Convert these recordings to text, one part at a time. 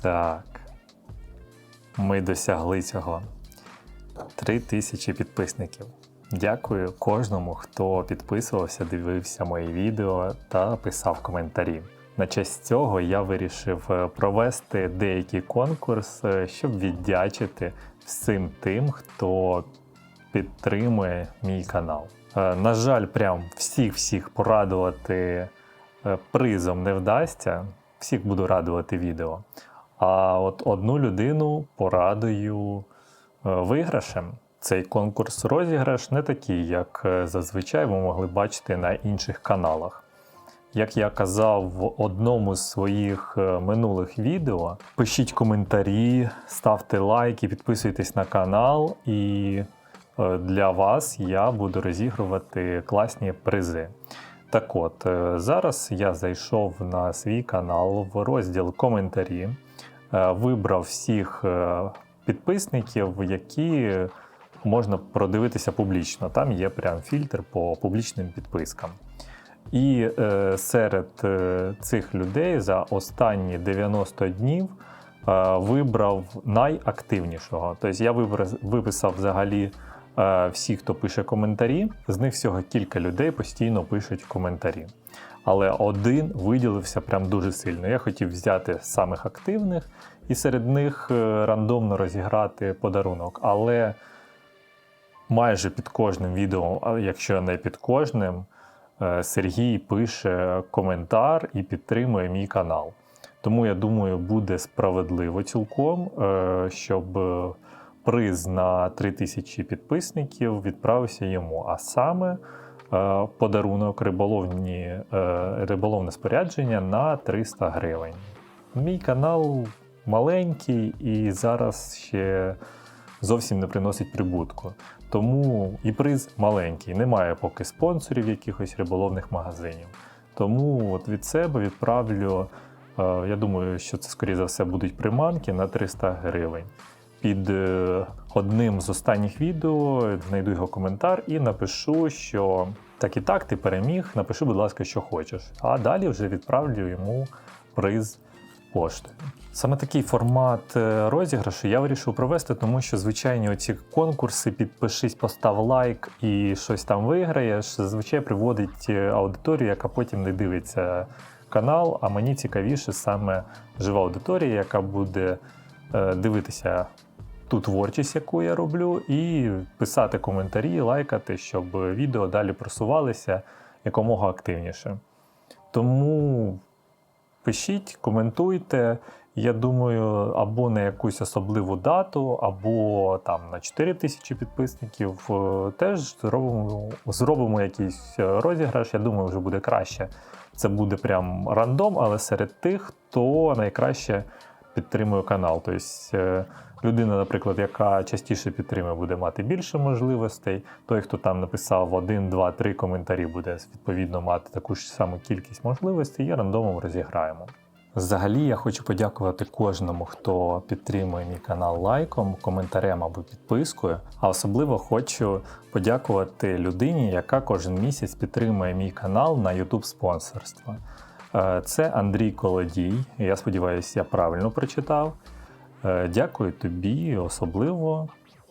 Так. Ми досягли цього. Три тисячі підписників. Дякую кожному, хто підписувався, дивився мої відео та писав коментарі. На честь цього я вирішив е, провести деякий конкурс, е, щоб віддячити всім тим, хто підтримує мій канал. Е, На жаль, прям всіх-всіх порадувати призом не вдасться. Всіх буду радувати відео. А от одну людину порадую е, виграшем. Цей конкурс розіграш не такий, як е, зазвичай ви могли бачити на інших каналах. Як я казав в одному з своїх е, минулих відео, пишіть коментарі, ставте лайки, підписуйтесь на канал, і для вас я буду розігрувати класні призи. Так от, зараз я зайшов на свій канал в розділ коментарі, вибрав всіх е, підписників, які можна продивитися публічно. Там є прям фільтр по публічним підпискам. І е, серед е, цих людей за останні 90 днів е, вибрав найактивнішого. Тобто я виписав взагалі е, всі, хто пише коментарі. З них всього кілька людей постійно пишуть коментарі. Але один виділився прям дуже сильно. Я хотів взяти самих активних і серед них е, рандомно розіграти подарунок. Але майже під кожним відео, якщо не під кожним, е, Сергій пише коментар і підтримує мій канал. Тому я думаю, буде справедливо цілком, е, щоб е, приз на 3000 підписників відправився йому. А саме е, подарунок риболовні, е, риболовне спорядження на 300 гривень. Мій канал маленький і зараз ще зовсім не приносить прибутку. Тому і приз маленький. Немає поки спонсорів якихось риболовних магазинів. Тому от від себе відправлю. е, Я думаю, що це скоріше за все будуть приманки на 300 гривень. Під е, одним з останніх відео знайду його коментар і напишу, що так і так ти переміг. Напиши, будь ласка, що хочеш. А далі вже відправлю йому приз поштою. Саме такий формат е, розіграшу я вирішив провести, тому що звичайні оці конкурси, підпишись, постав лайк і щось там виграєш, зазвичай приводить е, аудиторію, яка потім не дивиться канал. А мені цікавіше саме жива аудиторія, яка буде дивитися ту творчість, яку я роблю, і писати коментарі, лайкати, щоб відео далі просувалися якомога активніше. Тому пишіть, коментуйте. Я думаю, або на якусь особливу дату, або там на 4 тисячі підписників е, теж зробимо, зробимо якийсь е, розіграш. Я думаю, вже буде краще. Це буде прям рандом, але серед тих, хто найкраще підтримує канал. Тобто е, людина, наприклад, яка частіше підтримує, буде мати більше можливостей. Той, хто там написав 1, 2, 3 коментарі, буде відповідно мати таку ж саму кількість можливостей і рандомом розіграємо. Взагалі, я хочу подякувати кожному, хто підтримує мій канал лайком, коментарем або підпискою. А особливо хочу подякувати людині, яка кожен місяць підтримує мій канал на YouTube спонсорство. Е, Це Андрій Колодій. Я сподіваюся, я правильно прочитав. Е, Дякую тобі особливо.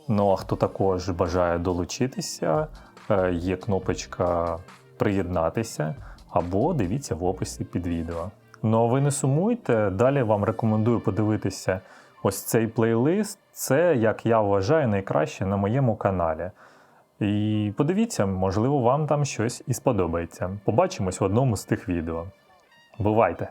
Ну а хто також бажає долучитися, е, є кнопочка приєднатися або дивіться в описі під відео. Ну а ви не сумуйте. Далі вам рекомендую подивитися ось цей плейлист. Це, як я вважаю, найкраще на моєму каналі. І подивіться, можливо, вам там щось і сподобається. Побачимось в одному з тих відео. Бувайте!